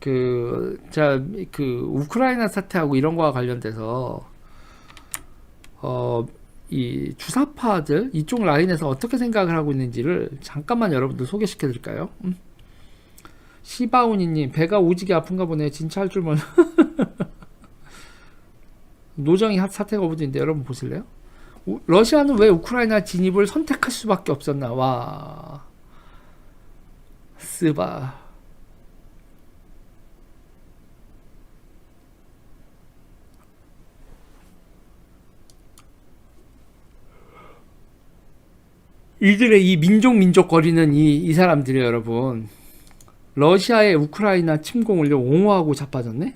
그, 자, 그, 우크라이나 사태하고 이런 거와 관련돼서, 어, 이 주사파들, 이쪽 라인에서 어떻게 생각을 하고 있는지를 잠깐만 여러분들 소개시켜 드릴까요? 음. 시바우니님, 배가 오지게 아픈가 보네. 진짜 할 줄 몰라. 노정이 핫- 사태가 오버인데 여러분 보실래요? 우- 러시아는 왜 우크라이나 진입을 선택할 수밖에 없었나? 와. 스바. 이들의 이 민족 민족 거리는 이, 이 사람들이 여러분 러시아의 우크라이나 침공을 옹호하고 자빠졌네?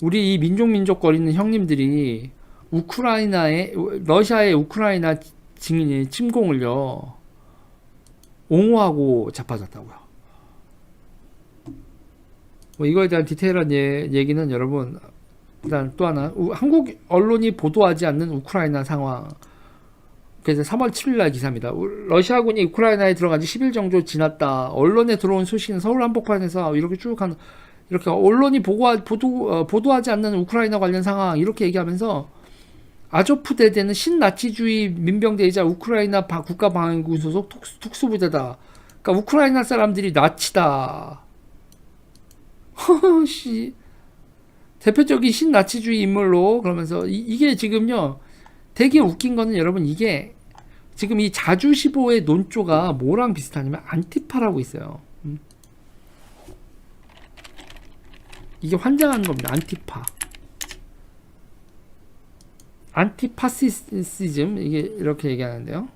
우리 이 민족 민족 거리는 형님들이 우크라이나의 러시아의 우크라이나 진- 침공을요 옹호하고 자빠졌다고요. 뭐 이거에 대한 디테일한 예, 얘기는 여러분 일단 또 하나 우- 한국 언론이 보도하지 않는 우크라이나 상황 그래서 3월 7일 날 기사입니다. 우- 러시아군이 우크라이나에 들어간 지 10일 정도 지났다. 언론에 들어온 소식은 서울 한복판에서 이렇게 쭉 한, 이렇게 언론이 보고, 보도, 어, 보도하지 않는 우크라이나 관련 상황 이렇게 얘기하면서 아조프 대대는 신나치주의 민병대이자 우크라이나 바- 국가방위군 소속 특수, 특수부대다. 그러니까 우크라이나 사람들이 나치다. 허씨. 대표적인 신나치주의 인물로 그러면서 이, 게 지금요 되게 웃긴 거는 여러분 이게 지금 이 자주시보의 논조가 뭐랑 비슷하냐면 안티파라고 있어요. 음. 이게 환장하는 겁니다. 안티파. 안티파시즘 이게 이렇게 얘기하는데요.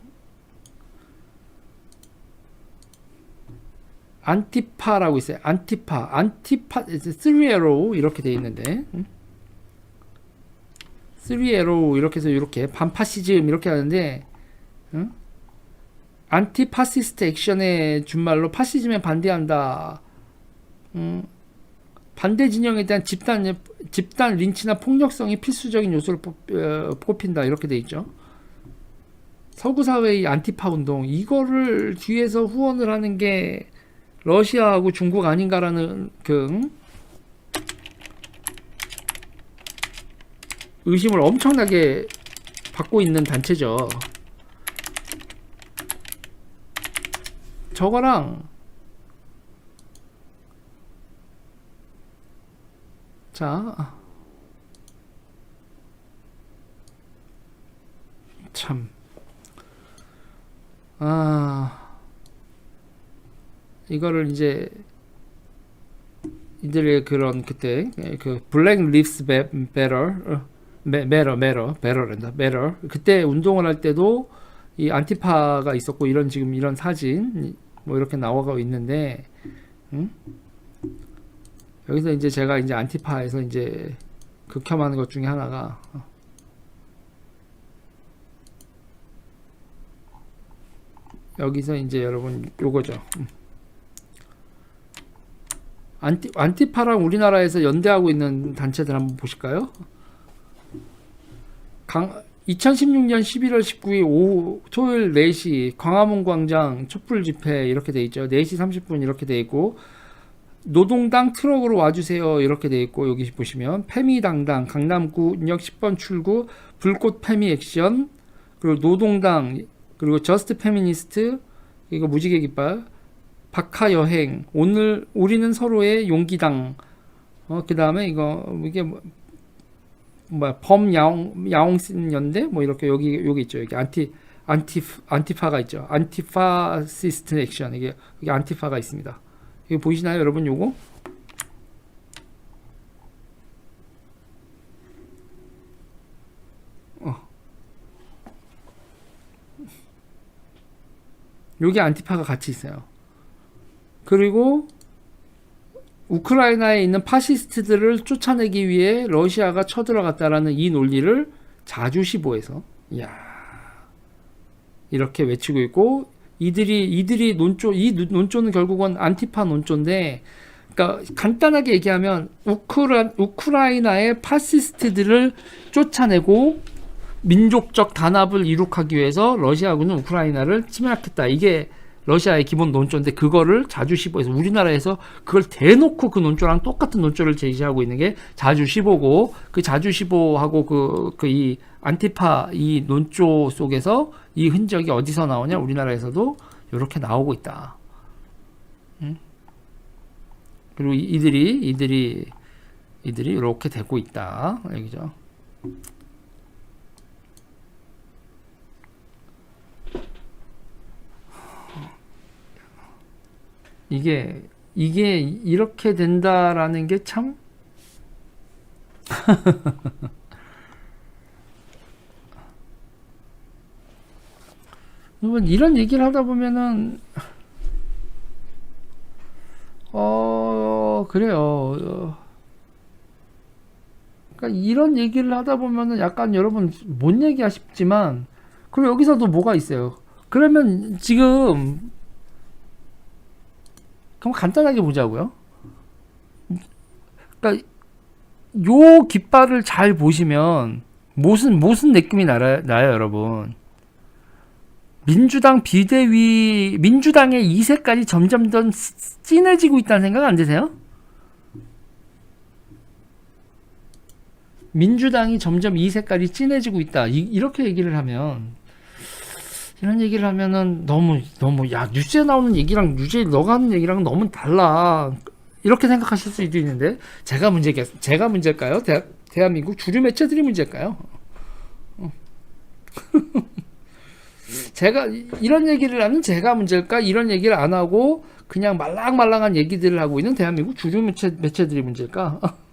안티파라고 있어요. 안티파, 안티파, 3에로 이렇게 돼 있는데, 음? 3에로 이렇게 해서 이렇게 반파시즘 이렇게 하는데, 응? 안티파시스트 액션의 준말로 파시즘에 반대한다. 음, 반대 진영에 대한 집단 집단 린치나 폭력성이 필수적인 요소로 뽑, 어, 꼽힌다 이렇게 돼 있죠. 서구 사회의 안티파 운동 이거를 뒤에서 후원을 하는 게 러시아하고 중국 아닌가라는 그 응? 의심을 엄청나게 받고 있는 단체죠. 저거랑 자, 참, 아, 이거를 이제 이들의 그런 그때 그 블랙 리브스 베러 메러 메러 베러랜다 메러 그때 운동을 할 때도 이 안티파가 있었고 이런 지금 이런 사진 뭐 이렇게 나와가고 있는데 응? 여기서 이제 제가 이제 안티파에서 이제 극혐하는 것 중에 하나가 어. 여기서 이제 여러분 요거죠. 음. 안티 안티파랑 우리나라에서 연대하고 있는 단체들 한번 보실까요? 강 2016년 11월 19일 오후 토요일 4시 광화문 광장 촛불 집회 이렇게 돼 있죠. 4시 30분 이렇게 돼 있고 노동당 트럭으로 와주세요 이렇게 돼 있고 여기 보시면 페미당당 강남구 역 10번 출구 불꽃 페미 액션 그리고 노동당 그리고 저스트 페미니스트 이거 무지개 깃발 박하 여행. 오늘 우리는 서로의 용기당. 어 그다음에 이거 이게 뭐, 뭐야 범야옹 야옹신 연대? 뭐 이렇게 여기 여기 있죠. 여기 안티 안티 안티파가 있죠. 안티파시스트 액션. 이게 여기 안티파가 있습니다. 이거 보이시나요 여러분 요거? 어. 여기 안티파가 같이 있어요 그리고 우크라이나에 있는 파시스트들을 쫓아내기 위해 러시아가 쳐들어갔다라는 이 논리를 자주시보에서 야 이렇게 외치고 있고 이들이 이들이 논조 이 논조는 결국은 안티파 논조인데 그러니까 간단하게 얘기하면 우크라, 우크라이나의 파시스트들을 쫓아내고 민족적 단합을 이룩하기 위해서 러시아군은 우크라이나를 침략했다. 이게 러시아의 기본 논조인데 그거를 자주 15에서 우리나라에서 그걸 대놓고 그 논조랑 똑같은 논조를 제시하고 있는 게 자주 15고 그 자주 15하고 그 그 이 안티파 이 논조 속에서 이 흔적이 어디서 나오냐 우리나라에서도 이렇게 나오고 있다. 응? 그리고 이- 이들이 이들이 이들이 이렇게 되고 있다 얘기죠. 이게 이게 이렇게 된다라는 게 참 이런 얘기를 하다 보면은 어 그래요. 어, 그러니까 이런 얘기를 하다 보면은 약간 여러분 뭔 얘기야 싶지만 그리고 여기서도 뭐가 있어요. 그러면 지금 그럼 간단하게 보자고요. 그러니까 요 깃발을 잘 보시면 무슨 무슨 느낌이 나요, 나요, 여러분. 민주당 비대위 민주당의 이 색깔이 점점 더 진해지고 있다는 생각 안 드세요? 민주당이 점점 이 색깔이 진해지고 있다. 이, 이렇게 얘기를 하면 이런 얘기를 하면은 너무 너무 야 뉴스에 나오는 얘기랑 뉴스에 너가 하는 얘기랑 너무 달라. 이렇게 생각하실 수도 있는데 제가 문제겠 제가 문제일까요? 대, 대한민국 주류 매체들이 문제일까요? 어. 제가 이- 이런 얘기를 하면 제가 문제일까? 이런 얘기를 안 하고 그냥 말랑말랑한 얘기들을 하고 있는 대한민국 주류 매체 매체들이 문제일까?